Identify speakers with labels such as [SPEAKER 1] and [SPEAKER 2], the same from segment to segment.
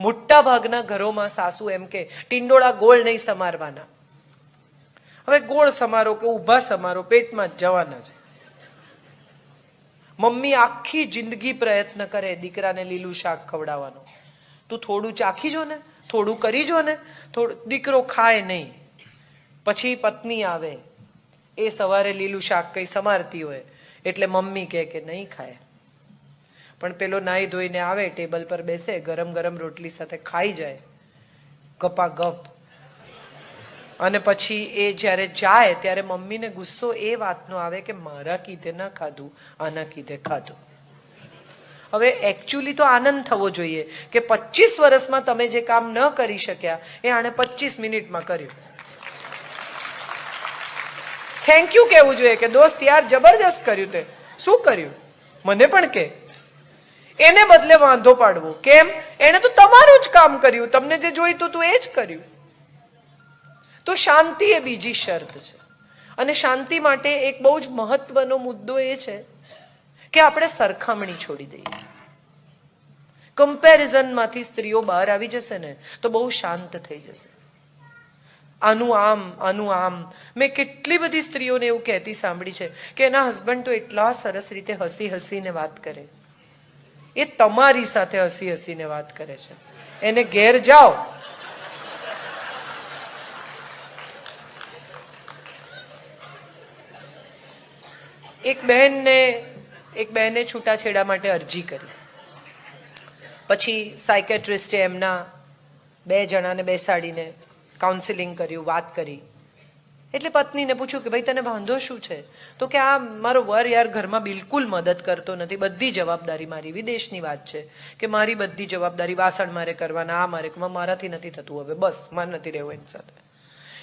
[SPEAKER 1] મોટા ભાગના ઘરોમાં સાસુ એમ કે, ટિંડોળા ગોળ નહીં સમારવાના. હવે ગોળ સમારો કે ઊભા સમારો પેટમાં જ જવાના છે. મમ્મી આખી જિંદગી પ્રયત્ન કરે દીકરાને લીલું શાક ખવડાવવાનો. તું થોડું ચાખી જો ને થોડું કરી જો ને થોડું, દીકરો ખાય નહીં. પછી પત્ની આવે. એ સવારે લીલું શાક કઈ સમારતી હોય, એટલે મમ્મી કહે કે, નહીં ખાય. પણ પેલો નાહી ધોઈને આવે, ટેબલ પર બેસે, ગરમ ગરમ રોટલી સાથે ખાઈ જાય. ગપા ગપ. અને પછી એ જ્યારે જાય, ત્યારે મમ્મીને ગુસ્સો એ વાતનો આવે કે મારા કીધે ના ખાધું, આના કીધે ખાધું. હવે એકચ્યુઅલી તો આનંદ થવો જોઈએ કે પચીસ વર્ષમાં તમે જે કામ ન કરી શક્યા, એ આણે પચીસ મિનિટમાં કર્યું. થેન્ક યુ કહેવું જોઈએ કે, દોસ્ત, યાર, જબરજસ્ત કર્યું તે. શું કર્યું? મને પણ કે. એને બદલે વાંધો પાડવો. કેમ? એણે તો તમારું જ કામ કર્યું. તમને જે જોઈતું હતું એ જ કર્યું. તો શાંતિ એ બીજી શરત છે. અને શાંતિ માટે એક બહુ જ મહત્વનો મુદ્દો એ છે કે આપણે સરખામણી છોડી દઈએ. કમ્પેરિઝનમાંથી સ્ત્રીઓ બહાર આવી જશે ને, તો બહુ શાંત થઈ જશે. આનું આમ આનું આમ. મેં કેટલી બધી સ્ત્રીઓને એવું કહેતી સાંભળી છે કે એના હસબન્ડ તો એટલા સરસ રીતે હસી હસીને વાત કરે. એ તમારી સાથે હસી હસીને વાત કરે છે. એને ઘેર જાઓ. એક બહેનને, એક બહેને છૂટાછેડા માટે અરજી કરી. પછી સાયકેટ્રિસ્ટે એમના બે જણાને બેસાડીને કાઉન્સિલિંગ કર્યું, વાત કરી. એટલે પત્નીને પૂછ્યું કે, ભાઈ, તને વાંધો શું છે? તો કે, આ મારો વર યાર ઘરમાં બિલકુલ મદદ કરતો નથી. બધી જવાબદારી મારી વિદેશની વાત છે કે, મારી બધી જવાબદારી વાસણ મારે કરવાના, આ મારે મારાથી નથી થતું હવે. બસ, મારે નથી રહેવું એની સાથે.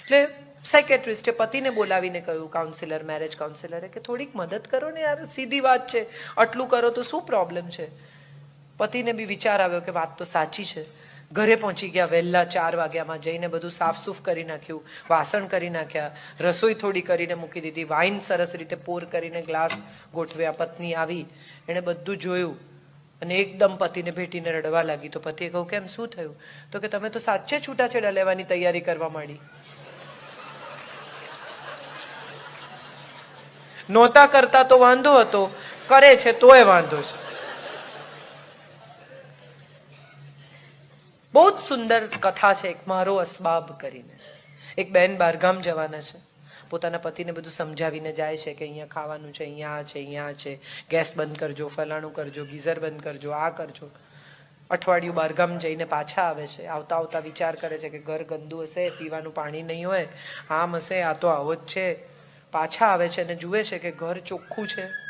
[SPEAKER 1] એટલે સાયકેટ્રિસ્ટે પતિને બોલાવીને કહ્યું કાઉન્સિલર મેરેજ કાઉન્સિલરે કે, થોડીક મદદ કરો ને યાર. સીધી વાત છે. આટલું કરો તો શું પ્રોબ્લેમ છે? પતિને બી વિચાર આવ્યો કે, વાત તો સાચી છે. ઘરે પહોંચી ગયા, વહેલા ચાર વાગ્યામાં જઈને બધું સાફસૂફ કરી નાખ્યું, વાસણ કરી નાખ્યા, રસોઈ થોડી કરીને મૂકી દીધી, વાઇન સરસ રીતે પોર કરીને ગ્લાસ ગોઠવ્યા, પત્ની આવી, એણે બધું જોયું અને એકદમ પતિને ભેટીને રડવા લાગી. તો પતિએ કહ્યું, કેમ, શું થયું? તો કે, તમે તો સાચે છૂટાછેડા લેવાની તૈયારી કરવા માંડી. નહોતા કરતા તો વાંધો હતો, કરે છે તોય વાંધો છે. બહુ જ સુંદર કથા છે એક, મારો અસબાબ કરીને. એક બેન બહારગામ જવાના છે. પોતાના પતિને બધું સમજાવીને જાય છે કે અહીંયા ખાવાનું છે, અહીંયા છે અહીંયા છે. ગેસ બંધ કરજો, ફલાણું કરજો, ગીઝર બંધ કરજો, આ કરજો. અઠવાડિયું બહારગામ જઈને પાછા આવે છે. આવતા આવતા વિચાર કરે છે કે ઘર ગંદુ હશે, પીવાનું પાણી નહીં હોય, આમ હશે, આ તો આવો જ છે. પાછા આવે છે અને જુએ છે કે ઘર ચોખ્ખું છે.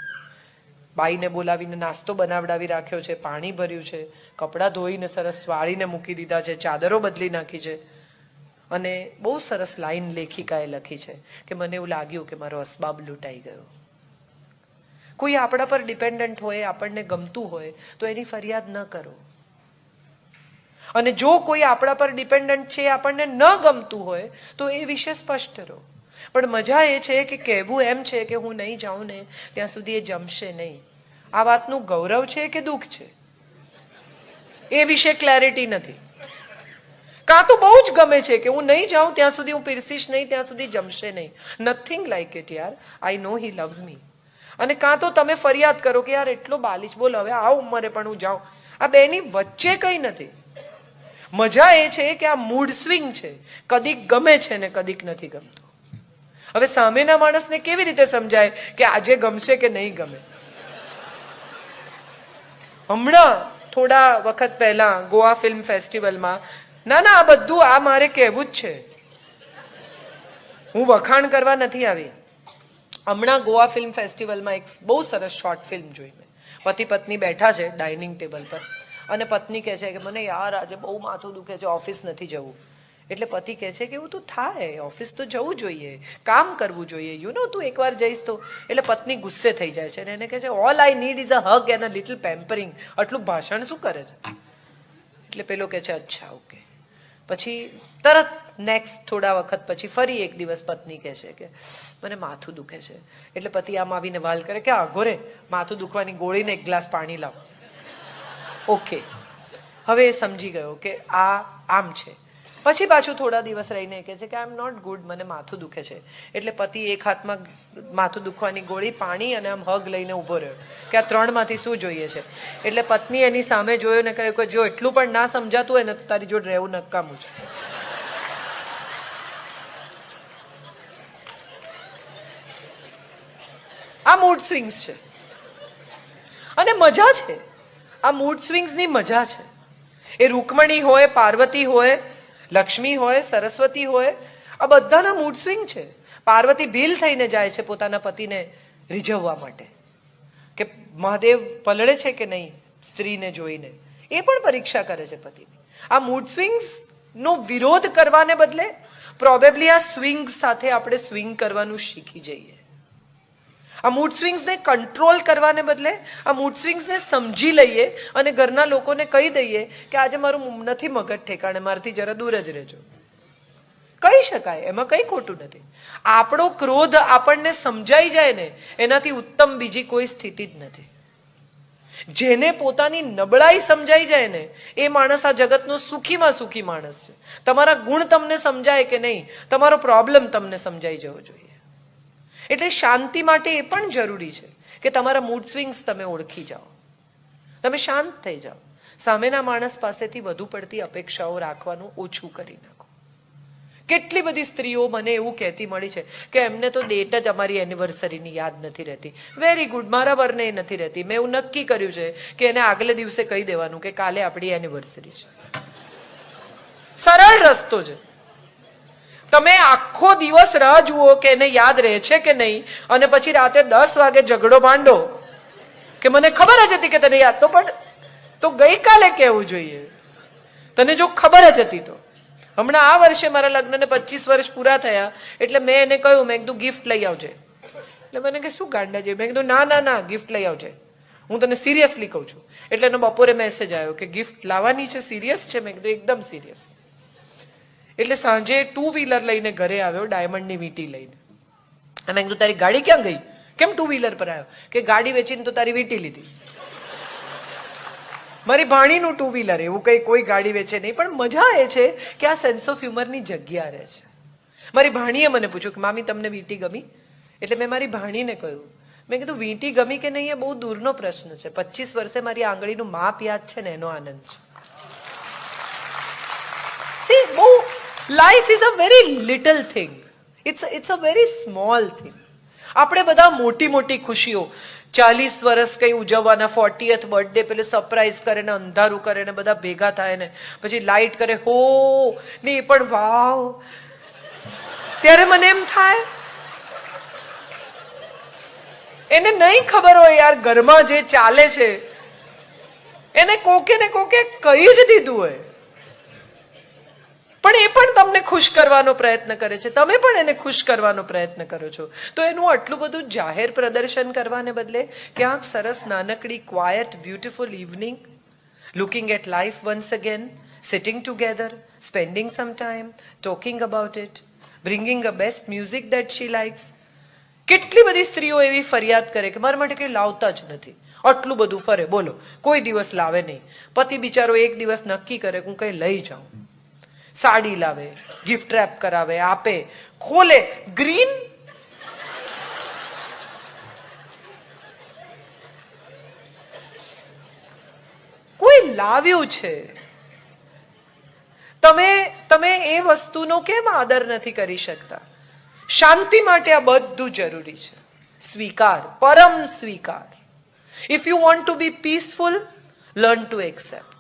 [SPEAKER 1] બાઈને બોલાવીને નાસ્તો બનાવડાવી રાખ્યો છે, પાણી ભર્યું છે, કપડાં ધોઈને સરસ વાળીને મૂકી દીધા છે, ચાદરો બદલી નાખી છે. અને બહુ સરસ લાઈન લેખિકાએ લખી છે કે મને એવું લાગ્યું કે મારો અસબાબ લૂંટાઈ ગયો. કોઈ આપણા પર ડિપેન્ડન્ટ હોય, આપણને ગમતું હોય, તો એની ફરિયાદ ન કરો. અને જો કોઈ આપણા પર ડિપેન્ડન્ટ છે, આપણને ન ગમતું હોય, તો એ વિશે સ્પષ્ટ રહો. પણ મજા એ છે કે કહેવું એમ છે કે હું નહીં જાઉં ને ત્યાં સુધી એ જમશે નહીં. આ વાતનું ગૌરવ છે કે દુઃખ છે? એ વિશે ક્લેરિટી નથી. કાં તો બહુ જ ગમે છે કે હું નહીં જાઉં ત્યાં સુધી હું પીરસીશ નહીં, ત્યાં સુધી જમશે નહીં. નથિંગ લાઈક ઇટ યાર. આઈ નો હી લવ્સ મી અને કાં તો તમે ફરિયાદ કરો કે યાર એટલો બાલિશ, બોલ હવે આ ઉંમરે પણ હું જાઉં. આ બેની વચ્ચે કંઈ નથી. મજા એ છે કે આ મૂડ સ્વિંગ છે. કદીક ગમે છે ને કદીક નથી ગમતું. હવે સામેના માણસને કેવી રીતે સમજાય કે આજે ગમશે કે નહીં ગમે? હમણાં, થોડા વખત પહેલા, ગોવા ફિલ્મ ફેસ્ટિવલમાં, ના ના, આ બધું આ મારે કહેવું જ છે. હું વખાણ કરવા નથી આવી. હમણાં ગોવા ફિલ્મ ફેસ્ટિવલમાં એક બહુ સરસ શોર્ટ ફિલ્મ જોઈ મેં. પતિ પત્ની બેઠા છે ડાઇનિંગ ટેબલ પર. અને પત્ની કહે છે કે, મને યાર, આજે બહુ માથું દુખે છે ઓફિસ નથી જવું. એટલે પતિ કહે છે કે એવું તો થાય ઓફિસ તો જવું જોઈએ, કામ કરવું જોઈએ. યુ નો તું એકવાર જઈશ તો. એટલે પત્ની ગુસ્સે થઈ જાય છે અને એને કહે છે all I need is a hug and a little pampering આટલું ભાષણ શું કરે છે? એટલે પેલો કહે છે, અચ્છા ઓકે પછી તરત નેક્સ્ટ થોડા વખત પછી ફરી એક દિવસ પત્ની કહે છે કે, મને માથું દુખે છે. એટલે પતિ આમ આવીને વાલ કરે કે આઘોરે માથું દુખવાની ગોળીને એક ગ્લાસ પાણી લાવ. ઓકે હવે એ સમજી ગયો કે આ આમ છે. પછી પાછું થોડા દિવસ રહીને કહે છે કે આઈ એમ નોટ ગુડ મને માથું દુખે છે. એટલે પતિ એક હાથમાં માથું દુખવાની ગોળી પાણી અને આમ હગ લઈને ઊભો રહ્યો કે આ ત્રણમાંથી શું જોઈએ છે? એટલે પત્ની એની સામે જોયો ને કહ્યું કે જો એટલું પણ ના સમજાતું હોય ને તો તારી જોડે રહેવું નકામું છે. આ મૂડ સ્વિંગ્સ છે. અને મજા છે. આ મૂડ સ્વિંગ્સની મજા છે. એ રૂકમણી હોય, પાર્વતી હોય લક્ષ્મી હોય, સરસ્વતી હોય, આ બધાના મૂડ સ્વિંગ છે. પાર્વતી ભીલ થઈને જાય છે પોતાના પતિને રીઝવવા માટે. કે મહાદેવ પલળે છે કે નહીં સ્ત્રીને જોઈને? એ પણ પરીક્ષા કરે છે પતિની. આ મૂડ સ્વિંગ્સ નો વિરોધ કરવાને બદલે પ્રોબેબલી આ સ્વિંગ સાથે આપણે સ્વિંગ કરવાનું શીખી જઈએ. આ મૂડ સ્વિંગ્સને કંટ્રોલ કરવાને બદલે આ મૂડ સ્વિંગ્સને સમજી લઈએ અને ઘરના લોકોને કહી દઈએ કે આજે મારું નથી મગજ ઠેકાણે, મારાથી જરા દૂર જ રહેજો. કહી શકાય, એમાં કંઈ ખોટું નથી. આપણો ક્રોધ આપણને સમજાઈ જાય ને, એનાથી ઉત્તમ બીજી કોઈ સ્થિતિ જ નથી. જેને પોતાની નબળાઈ સમજાઈ જાય ને, એ માણસ આ જગતનો સુખીમાં સુખી માણસ છે. તમારા ગુણ તમને સમજાય કે નહીં, તમારો પ્રોબ્લેમ તમને સમજાઈ જવો જોઈએ. એટલે શાંતિ માટે એ પણ જરૂરી છે કે તમારા મૂડ સ્વિંગ્સ તમે ઓળખી જાઓ. તમે શાંત થઈ જાઓ. સામેના માણસ પાસેથી વધુ પડતી અપેક્ષાઓ રાખવાનું ઓછું કરી નાખો. કેટલી બધી સ્ત્રીઓ મને એવું કહેતી મળી છે કે એમને તો ડેટ જ અમારી એનિવર્સરીની યાદ નથી રહેતી. વેરી ગુડ મારા વરને નથી રહેતી. મેં એવું નક્કી કર્યું છે કે એને આગલે દિવસે કહી દેવાનું કે કાલે આપણી એનિવર્સરી છે. સરળ રસ્તો છે. તમે આખો દિવસ રાહ જુઓ કે એને યાદ રહે છે કે નહીં? અને પછી રાતે દસ વાગે ઝઘડો માંડો. કે મને ખબર જ હતી કે તને યાદ. તો પણ, તો ગઈકાલે કહેવું જોઈએ? તને જો ખબર જ હતી તો. હમણાં આ વર્ષે મારા લગ્નને પચીસ વર્ષ પૂરા થયા. એટલે મેં એને કહ્યું, મેં કીધું ગિફ્ટ લઈ આવજે. એટલે મને કે, શું ગાંડા છે? મેં કીધું, ના ના ના ગિફ્ટ લઈ આવજે. હું તને સિરિયસલી કહું છું. એટલે એનો બપોરે મેસેજ આવ્યો કે ગિફ્ટ લાવવાની છે સિરિયસ છે? મેં કીધું, એકદમ સિરિયસ એટલે સાંજે ટુ વ્હીલર લઈને ઘરે આવ્યો ડાયમંડની વીંટી લઈને. મેં કીધું, તારી ગાડી ક્યાં ગઈ? કેમ ટુ વ્હીલર પર આવ્યો? કે ગાડી વેચીને તો તારી વીંટી લીધી. મારી ભાણીનું ટુ વ્હીલર એવું કંઈ કોઈ ગાડી વેચે નહીં, પણ મજા એ છે કે આ સેન્સ ઓફ હ્યુમરની જગ્યા રહે છે. મારી ભાણીએ મને પૂછ્યું કે, મામી, તમને વીંટી ગમી? એટલે મેં મારી ભાણીને કહ્યું. મેં કીધું, વીંટી ગમી કે નહીં એ બહુ દૂરનો પ્રશ્ન છે. પચીસ વર્ષે મારી આંગળીનું માપ યાદ છે ને, એનો આનંદ છે. બહુ life is a very little thing it's it's a very small thing આપણે બધા મોટી મોટી ખુશીઓ, ચાલીસ વર્ષ કઈ ઉજવવાના ફોર્ટીએથ બર્થડે પેલે સરપ્રાઈઝ કરે ને અંધારું કરે ને બધા ભેગા થાય ને પછી લાઈટ કરે, હો, ને એ પણ વાવ. ત્યારે મને એમ થાય, એને નહીં ખબર હોય યાર, ઘરમાં જે ચાલે છે, એને કોકે ને કોકે કહી જ દીધું હોય. પણ એ પણ તમને ખુશ કરવાનો પ્રયત્ન કરે છે. તમે પણ એને ખુશ કરવાનો પ્રયત્ન કરો છો. તો એનું આટલું બધું જાહેર પ્રદર્શન કરવાને બદલે ક્યાંક સરસ નાનકડી quiet beautiful evening looking at life once again sitting together spending some time talking about it bringing a best music that she likes કેટલી બધી સ્ત્રીઓ એવી ફરિયાદ કરે કે મારા માટે કંઈ લાવતા જ નથી. આટલું બધું ફરે. બોલો, કોઈ દિવસ લાવે નહીં. પતિ બિચારો એક દિવસ નક્કી કરે કે હું કંઈ લઈ જાઉં. સાડી લાવે ગિફ્ટ રેપ કરાવે, આપે. ખોલે ગ્રીન કોઈ લાવ્યું છે? તમે તમે એ વસ્તુનો કેમ આદર નથી કરી શકતા? શાંતિ માટે આ બધું જરૂરી છે. સ્વીકાર, પરમ સ્વીકાર. If you want to be peaceful learn to accept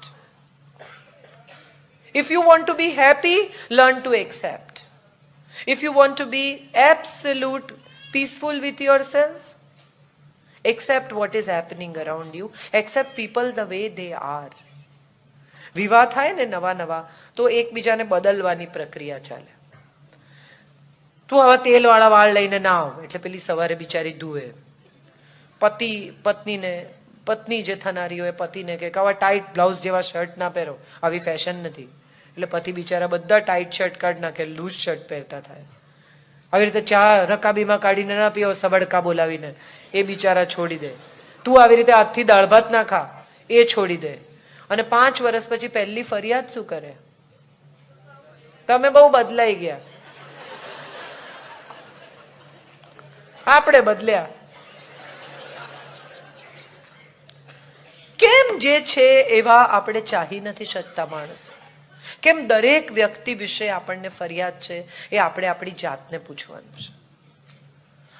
[SPEAKER 1] If you want to be happy, learn to accept. If you want to be absolute peaceful with yourself, accept what is happening around you, accept people the way they are. વિવાહ થાય ને નવા નવા તો એકબીજાને બદલવાની પ્રક્રિયા ચાલે તું આવા તેલવાળા વાળ લઈને ના આવ એટલે પેલી સવારે બિચારી ધુએ પતિ પત્નીને પત્ની જે થનારી હોય પતિને કે આવા ટાઈટ બ્લાઉઝ જેવા શર્ટ ના પહેરો આવી ફેશન નથી એટલે પતિ બિચારા બધા ટાઈટ શર્ટ કાઢ નાખે લૂઝ શર્ટ પહેરતા થાય. આવી રીતે ચા રકાબીમાં કાઢીને ના પીઓ, સબડકા બોલાવીને. એ બિચારા છોડી દે. તું આવી રીતે હાથથી દાળ ભાત ના ખા, એ છોડી દે. અને પાંચ વર્ષ પછી પહેલી ફરિયાદ શું કરે? તમે બહુ બદલાઈ ગયા. આપણે બદલ્યા. કેમ જે છે એવા આપણે ચાહી નથી શકતા માણસો? કેમ દરેક વ્યક્તિ વિશે આપણને ફરિયાદ છે એ આપણે આપણી જાતને પૂછવાનું છે?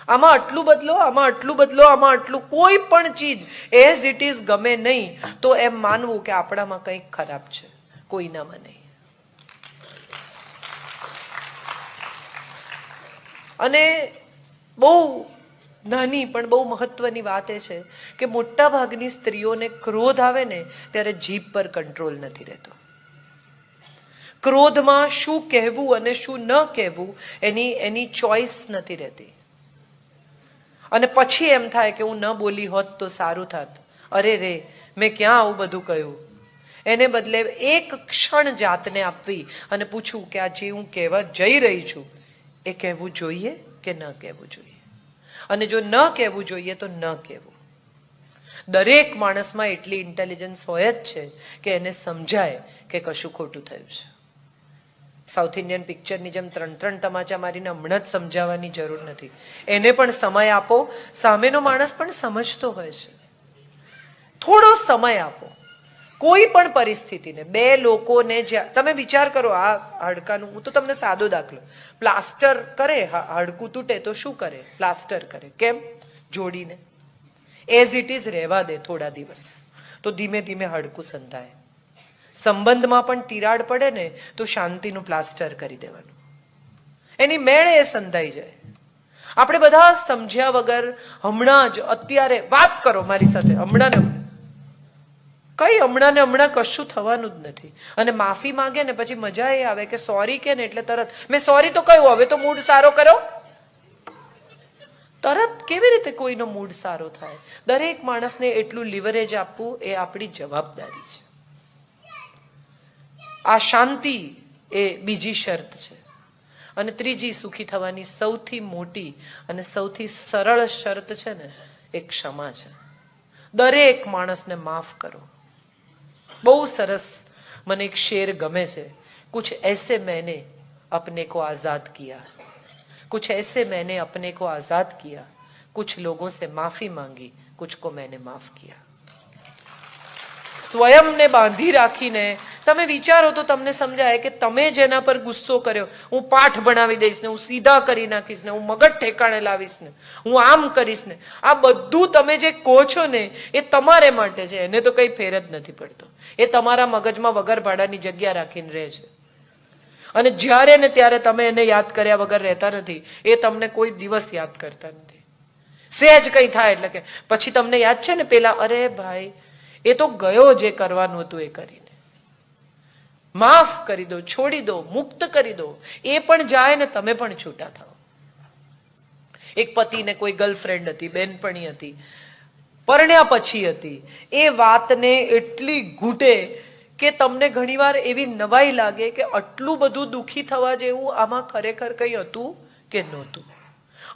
[SPEAKER 1] આમાં આટલું બદલો, આમાં આટલું બદલો, આમાં આટલું કોઈ પણ ચીજ એઝ ઇટ ઇઝ ગમે નહીં, તો એમ માનવું કે આપણામાં કંઈક ખરાબ છે. કોઈનામાં નહીં. અને બહુ નાની પણ બહુ મહત્વની વાત એ છે કે મોટા ભાગની સ્ત્રીઓને ક્રોધ આવે ને ત્યારે જીભ પર કંટ્રોલ નથી રહેતો. ક્રોધમાં શું કહેવું અને શું ન કહેવું, એની એની ચોઈસ નથી રહેતી. અને પછી એમ થાય કે હું ન બોલી હોત તો સારું થાત. અરે રે, મેં ક્યાં આવું બધું કહ્યું? એને બદલે એક ક્ષણ જાતને આપવી અને પૂછવું કે આ જે હું કહેવા જઈ રહી છું, એ કહેવું જોઈએ કે ન કહેવું જોઈએ? અને જો ન કહેવું જોઈએ તો ન કહેવું. દરેક માણસમાં એટલી ઇન્ટેલિજન્સ હોય જ છે કે એને સમજાય કે કશું ખોટું થયું છે. સાઉથ ઇન્ડિયન પિક્ચરની જેમ ત્રણ ત્રણ તમાચા મારીને હમણાં જ સમજાવવાની જરૂર નથી. એને પણ સમય આપો, સામેનો માણસ પણ સમજતો હોય છે. થોડો સમય આપો. કોઈ પણ પરિસ્થિતિને, બે લોકોને જ્યાં તમે વિચાર કરો આ હાડકાનું, હું તો તમને સાદો દાખલો. પ્લાસ્ટર કરે હાડકું તૂટે તો શું કરે? પ્લાસ્ટર કરે. કેમ? જોડીને. એઝ ઇટ ઇઝ રહેવા દે થોડા દિવસ. તો ધીમે ધીમે હાડકું સંધાય. સંબંધમાં પણ તિરાડ પડે ને તો શાંતિનું પ્લાસ્ટર કરી દેવાનું. એની મેળે એ સંધાઈ જાય. આપણે બધા સમજ્યા વગર હમણાં જ અત્યારે વાત કરો મારી સાથે, હમણાં ને. કઈ હમણાં ને હમણાં કશું થવાનું જ નથી. અને માફી માંગે ને પછી મજા એ આવે કે સોરી કે ને એટલે તરત, મેં સોરી તો કહ્યું, હવે તો મૂડ સારો કરો. તરત કેવી રીતે કોઈનો મૂડ સારો થાય? દરેક માણસને એટલું લિવરેજ આપવું એ આપણી જવાબદારી છે. આ શાંતિ એ બીજી શરત છે અને ત્રીજી સુખી થવાની સૌથી મોટી અને સૌથી સરળ શરત છે ને એ ક્ષમા છે દરેક માણસને માફ કરો બહુ સરસ મને એક શેર ગમે છે कुछ ऐसे मैंने अपने को आजाद किया कुछ ऐसे मैंने अपने को आजाद किया कुछ लोगों से माफी मांगी कुछ को मैंने माफ किया સ્વયંને બાંધી રાખીને તમે વિચારો તો તમને સમજાય કે તમે જેના પર ગુસ્સો કર્યો, હું પાઠ ભણાવી દઈશ ને, હું સીધા કરી નાખીશ ને, હું મગજ ઠેકાણે લાવીશ ને, હું આમ કરીશ ને, આ બધું તમે જે કહો છો ને, એ તમારે માટે છે. એને તો કઈ ફેર જ નથી પડતો. એ તમારા મગજમાં વગર ભાડાની જગ્યા રાખીને રહે છે. અને જ્યારે ને ત્યારે તમે એને યાદ કર્યા વગર રહેતા નથી, એ તમને કોઈ દિવસ યાદ કરતા નથી. સહેજ કંઈ થાય એટલે કે, પછી તમને યાદ છે ને પેલા, અરે ભાઈ, એ તો ગયો જે કરવાનું હતું એ કરીને. માફ કરી દો, છોડી દો, મુક્ત કરી દો. એ પણ જાય ને તમે પણ છૂટા થાઓ. એક પતિને કોઈ ગર્લફ્રેન્ડ હતી, બેનપણી હતી, પરણ્યા પછી હતી. એ વાતને એટલી ઘૂંટે કે તમને ઘણીવાર એવી નવાઈ લાગે કે આટલું બધું દુખી થવા જેવું આમાં ખરેખર કંઈ હતું કે નહોતું?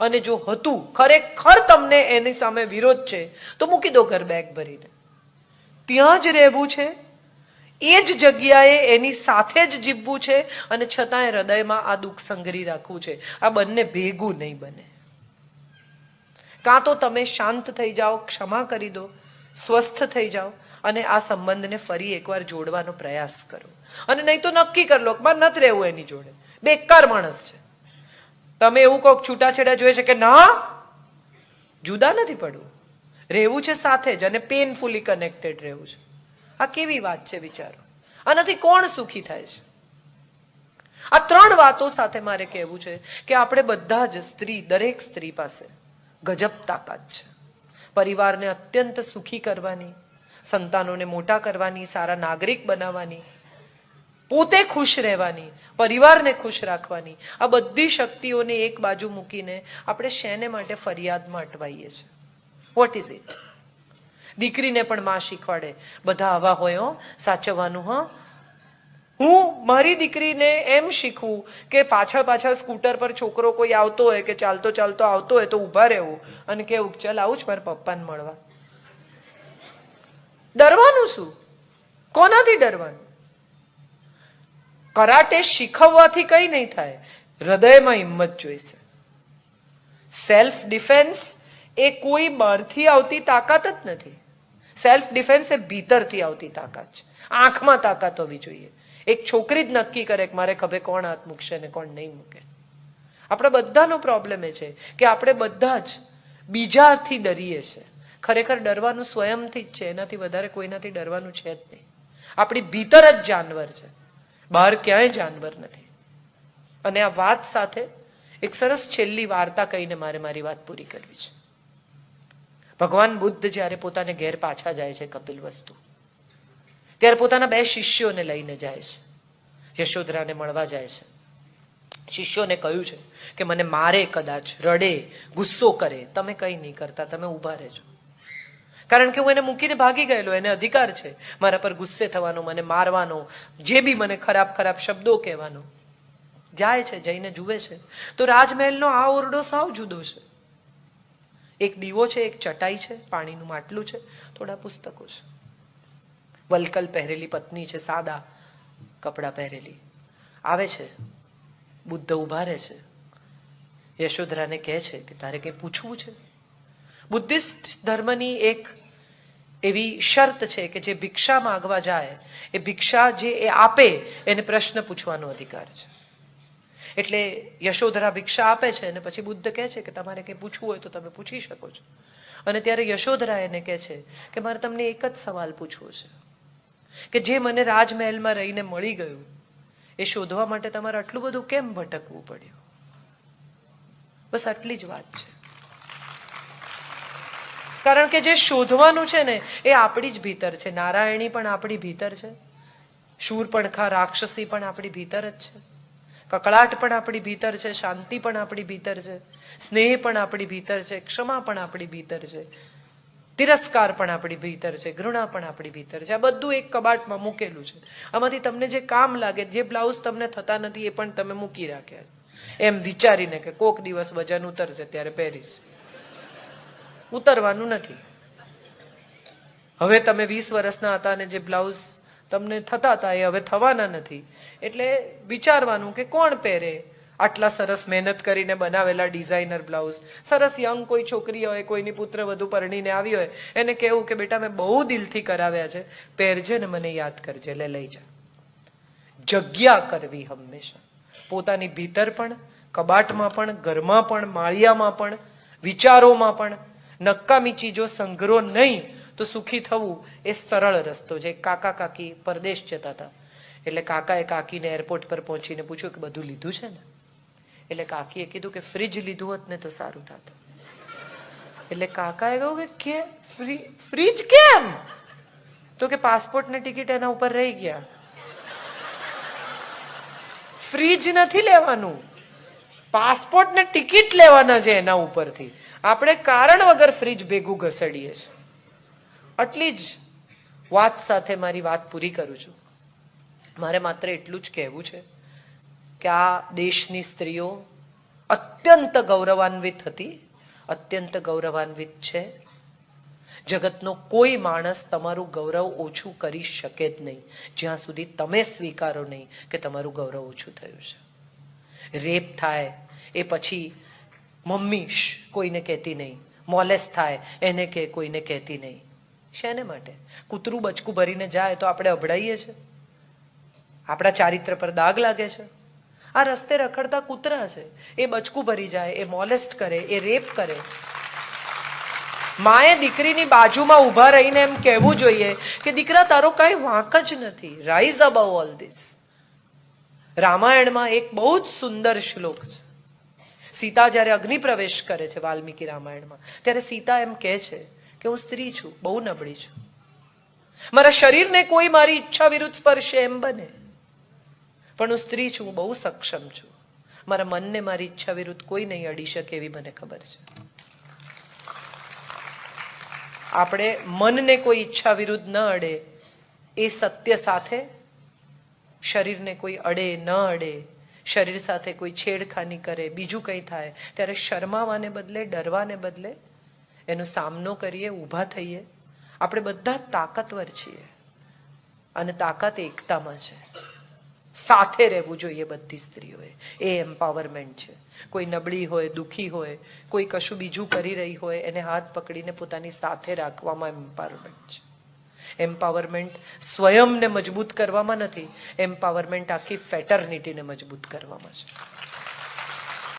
[SPEAKER 1] અને જો હતું, ખરેખર તમને એની સામે વિરોધ છે, તો મૂકી દો ઘર બેગ ભરીને. ત્યાં જ રહેવું છે એ જ જગ્યાએ એની સાથે જ જીવવું છે અને છતાંય હૃદયમાં આ દુઃખ સંગ્રહી રાખવું છે. આ બંને ભેગું નહીં બને. કાં તો તમે શાંત થઈ જાઓ, ક્ષમા કરી દો, સ્વસ્થ થઈ જાઓ અને આ સંબંધને ફરી એકવાર જોડવાનો પ્રયાસ કરો. અને નહીં તો નક્કી કરી લો મારે નથી રહેવું એની જોડે. બેકાર માણસ છે. તમે એવું કહો કે છૂટાછેડા જોઈએ છે કે ના, જુદા નથી પડવું. રહેવું છે સાથે જ અને પેનફુલી કનેક્ટેડ રહેવું છે. આ કેવી વાત છે વિચારો? આનાથી કોણ સુખી થાય છે? આ ત્રણ વાતો સાથે મારે કહેવું છે કે આપણે બધા જ સ્ત્રી, દરેક સ્ત્રી પાસે ગજબ તાકાત છે. પરિવારને અત્યંત સુખી કરવાની, સંતાનોને મોટા કરવાની, સારા નાગરિક બનાવવાની, પોતે ખુશ રહેવાની, પરિવારને ખુશ રાખવાની, આ બધી શક્તિઓને એક બાજુ મૂકીને આપણે શેને માટે ફરિયાદમાં અટવાઈએ છીએ? વોટ ઇઝ ઇટ દીકરીને પણ માં શીખવાડે. બધા આવા હોય સાચવવાનું, હ. હું મારી દીકરીને એમ શીખવું કે પાછળ પાછળ સ્કૂટર પર છોકરો કોઈ આવતો હોય કે ચાલતો ચાલતો આવતો હોય તો ઊભા રહેવું અને કેવું ચાલ આવું જ મારા પપ્પાને મળવા. ડરવાનું શું? કોનાથી ડરવાનું? કરાટે શીખવવાથી કઈ નહીં થાય. હૃદયમાં હિંમત જોઈશે. સેલ્ફ ડિફેન્સ એ કોઈ બહારથી આવતી તાકાત જ નથી. સેલ્ફ ડિફેન્સ એ ભીતરથી આવતી તાકાત છે. આંખમાં તાકાત હોવી જોઈએ. એક છોકરી જ નક્કી કરે કે મારે ખભે કોણ હાથ મૂકશે ને કોણ નહીં મૂકે. આપણે બધાનો પ્રોબ્લેમ એ છે કે આપણે બધા જ બીજાથી ડરીએ છે ખરેખર ડરવાનું સ્વયંથી જ છે. એનાથી વધારે કોઈનાથી ડરવાનું છે જ નહીં. આપણી ભીતર જ જાનવર છે. બહાર ક્યાંય જાનવર નથી. અને આ વાત સાથે એક સરસ છેલ્લી વાર્તા કહીને મારે મારી વાત પૂરી કરવી છે. ભગવાન બુદ્ધ જ્યારે પોતાને ઘેર પાછા જાય છે કપિલ વસ્તુ, ત્યારે પોતાના બે શિષ્યોને લઈને જાય છે, યશોધરાને મળવા જાય છે. શિષ્યોને કહ્યું છે કે મને મારે કદાચ રડે, ગુસ્સો કરે, તમે કંઈ નહીં કરતા, તમે ઊભા રહેજો. કારણ કે હું એને મૂકીને ભાગી ગયેલો, એને અધિકાર છે મારા પર ગુસ્સે થવાનો, મને મારવાનો, જે બી મને ખરાબ ખરાબ શબ્દો કહેવાનો. જાય છે, જઈને જુએ છે. તો રાજમહેલનો આ ઓરડો સાવ જુદો છે. એક દીવો છે, એક ચટાઈ છે, પાણીનું માટલું છે, થોડા પુસ્તકો છે. વલકલ પહેરેલી પત્ની છે, સાદા કપડાં પહેરેલી. આવે છે, બુદ્ધ ઊભા રહે છે. યશોધરાને કહે છે કે તારે કંઈ પૂછવું છે? બુદ્ધિસ્ટ ધર્મની એક એવી શરત છે કે જે ભિક્ષા માગવા જાય, એ ભિક્ષા જે એ આપે, એને પ્રશ્ન પૂછવાનો અધિકાર છે. એટલે યશોધરા ભિક્ષા આપે છે અને પછી બુદ્ધ કહે છે કે તમારે કંઈ પૂછવું હોય તો તમે પૂછી શકો છો. અને ત્યારે યશોધરા એને કહે છે કે મારે તમને એક જ સવાલ પૂછવો છે. કે જે મને રાજમહેલમાં રહીને મળી ગયું, એ શોધવા માટે તમારે આટલું બધું કેમ ભટકવું પડ્યું? બસ આટલી જ વાત છે. કારણ કે જે શોધવાનું છે ને, એ આપણી જ ભીતર છે. નારાયણી પણ આપણી ભીતર છે. શૂરપણખા રાક્ષસી પણ આપણી ભીતર જ છે. કકળાટ પણ આપણી ભીતર છે, શાંતિ પણ આપણી ભીતર છે, સ્નેહ પણ આપણી ભીતર છે, ક્ષમા પણ આપણી ભીતર છે, તિરસ્કાર પણ આપણી ભીતર છે, ઘૃણા પણ આપણી ભીતર છે. આ બધું એક કબાટમાં મૂકેલું છે. આમાંથી તમને જે કામ લાગે, જે બ્લાઉઝ તમને થતા નથી, એ પણ તમે મૂકી રાખ્યા એમ વિચારીને કે કોક દિવસ વજન ઉતરશે ત્યારે પહેરીશ. ઉતરવાનું નથી. હવે તમે વીસ વર્ષના હતા અને જે બ્લાઉઝ તમને થતા હતા એ હવે થવાના નથી. એટલે વિચારવાનું કે કોણ પહેરે? આટલા સરસ મહેનત કરીને બનાવેલા ડિઝાઇનર બ્લાઉઝ. સરસ યંગ કોઈ છોકરી હોય, કોઈની પુત્ર વધુ પરણીને આવી હોય, એને કહેવું કે બેટા મેં બહુ દિલથી કરાવ્યા છે, પહેરજે ને મને યાદ કરજે, લે, લઈ જા. જગ્યા કરવી હંમેશા. પોતાની ભીતર પણ, કબાટમાં પણ, ઘરમાં પણ, માળિયામાં પણ, વિચારોમાં પણ, નકામી ચીજો સંગ્રહ નહીં તો સુખી થવું એ સરળ રસ્તો છે. કાકા કાકી પરદેશ જતા હતા. એટલે કાકાએ કાકીને એરપોર્ટ પર પહોંચીને પૂછ્યું કે બધું લીધું છે ને? એટલે કાકીએ કીધું કે ફ્રીજ લીધું હોત ને તો સારું થાત. એટલે કાકાએ કહ્યું કે ફ્રી ફ્રીજ કેમ? તો કે પાસપોર્ટ ને ટિકિટ એના ઉપર રહી ગયા. ફ્રીજ નથી લેવાનું. પાસપોર્ટ ને ટિકિટ લેવાના છે એના ઉપરથી. આપણે કારણ વગર ફ્રીજ ભેગું ઘસડીએ છીએ. આટલી જ વાત સાથે મારી વાત પૂરી કરું છું. મારે માત્ર એટલું જ કહેવું છે કે આ દેશની સ્ત્રીઓ અત્યંત ગૌરવાન્વિત હતી, અત્યંત ગૌરવાન્વિત છે. જગતનો કોઈ માણસ તમારું ગૌરવ ઓછું કરી શકે જ નહીં. જ્યાં સુધી તમે સ્વીકારો નહીં કે તમારું ગૌરવ ઓછું થયું છે. રેપ થાય, એ પછી મમ્મી કોઈને કહેતી નહીં. મોલેસ થાય, એને કે કોઈને કહેતી નહીં. શેને માટે? કૂતરું બચકું ભરીને જાય તો આપણે અભડાઈએ છીએ આપણા ચારિત્ર પર દાગ લાગે છે? આ રસ્તે રખડતા કૂતરા છે. એ બચકું ભરી જાય, એ મોલેસ્ટ કરે, એ રેપ કરે. માએ દીકરીની બાજુમાં ઊભા રહીને એમ કહેવું જોઈએ કે, દીકરા, તારો કાંઈ વાંક જ નથી. રાઇઝ અબાવ ઓલ ધીસ રામાયણમાં એક બહુ જ સુંદર શ્લોક છે. સીતા જ્યારે અગ્નિ પ્રવેશ કરે છે વાલ્મીકી રામાયણમાં, ત્યારે સીતા એમ કહે છે કે હું સ્ત્રી છું, બહુ નબળી છું. મારા શરીરને કોઈ મારી ઈચ્છા વિરુદ્ધ સ્પર્શે એમ બને. પણ હું સ્ત્રી છું, હું બહુ સક્ષમ છું. મારા મનને મારી ઈચ્છા વિરુદ્ધ કોઈ નહીં અડી શકે એવી મને ખબર છે. આપણે મનને કોઈ ઈચ્છા વિરુદ્ધ ન અડે, એ સત્ય સાથે શરીરને કોઈ અડે, ન અડે, શરીર સાથે કોઈ છેડખાની કરે, બીજું કંઈ થાય, ત્યારે શરમાવાને બદલે, ડરવાને બદલે એનો સામનો કરીએ, ઊભા થઈએ. આપણે બધા તાકાતવર છીએ. અને તાકાત એકતામાં છે. સાથે રહેવું જોઈએ બધી સ્ત્રીઓએ. એ એમ્પાવરમેન્ટ છે. કોઈ નબળી હોય, દુઃખી હોય, કોઈ કશું બીજું કરી રહી હોય, એને હાથ પકડીને પોતાની સાથે રાખવામાં એમ્પાવરમેન્ટ છે. એમ્પાવરમેન્ટ સ્વયંને મજબૂત કરવામાં નથી. એમ્પાવરમેન્ટ આખી ફેટર્નિટીને મજબૂત કરવામાં છે.